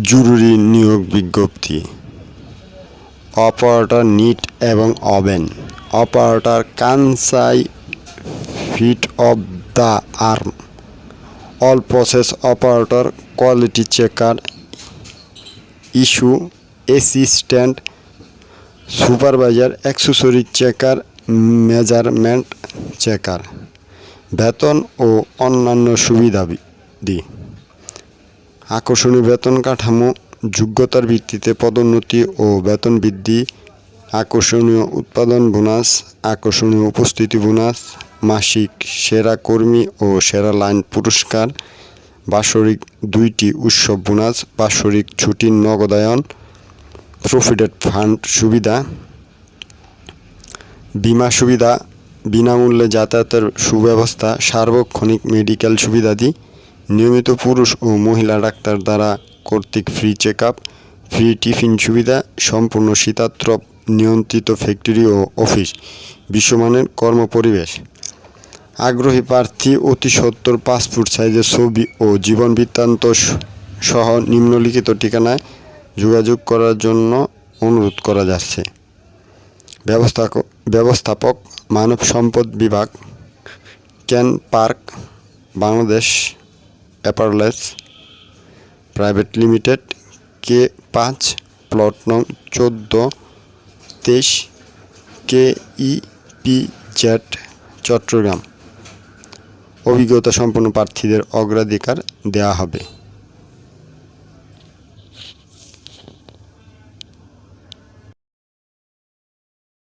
জরুরি নিয়োগ বিজ্ঞপ্তি। অপারেটর নিট এবং oven operator Kansai fit of the arm. All process operator quality checker issue assistant supervisor accessory checker measurement checker. বেতন ও অন্যান্য সুবিধাদি আকর্ষণীয় বেতন কাঠামো, যোগ্যতার ভিত্তিতে পদোন্নতি ও বেতন বৃদ্ধি, আকর্ষণীয় উৎপাদন বোনাস, আকর্ষণীয় উপস্থিতি বোনাস, মাসিক সেরা কর্মী ও সেরা লাইন পুরস্কার, বাৎসরিক দুইটি উৎসব বোনাস, বাৎসরিক ছুটির নগদায়ন, প্রফিটেড ফান্ড সুবিধা, বিমা সুবিধা, বিনামূল্যে যাতায়াতের সুব্যবস্থা, সার্বক্ষণিক মেডিকেল সুবিধাদি নিয়মিত পুরুষ ও মহিলা ডাক্তার দ্বারা কর্তৃক ফ্রি চেক ফ্রি টিফিন সুবিধা, সম্পূর্ণ শীতাত্রপ নিয়ন্ত্রিত ফ্যাক্টরি ও অফিস, বিশ্বমানের কর্মপরিবেশ। আগ্রহী প্রার্থী অতি সত্তর পাসপোর্ট সাইজের ছবি ও জীবন বৃত্তান্ত সহ নিম্নলিখিত ঠিকানায় যোগাযোগ করার জন্য অনুরোধ করা যাচ্ছে। ব্যবস্থাপক ব্যবস্থাপক, মানব সম্পদ বিভাগ, Kenpark, Bangladesh apparels private limited K পাঁচ প্লট নং চোদ্দ তেইশ K E P Z Chattogram. অভিজ্ঞতা সম্পন্ন প্রার্থীদের অগ্রাধিকার দেওয়া হবে।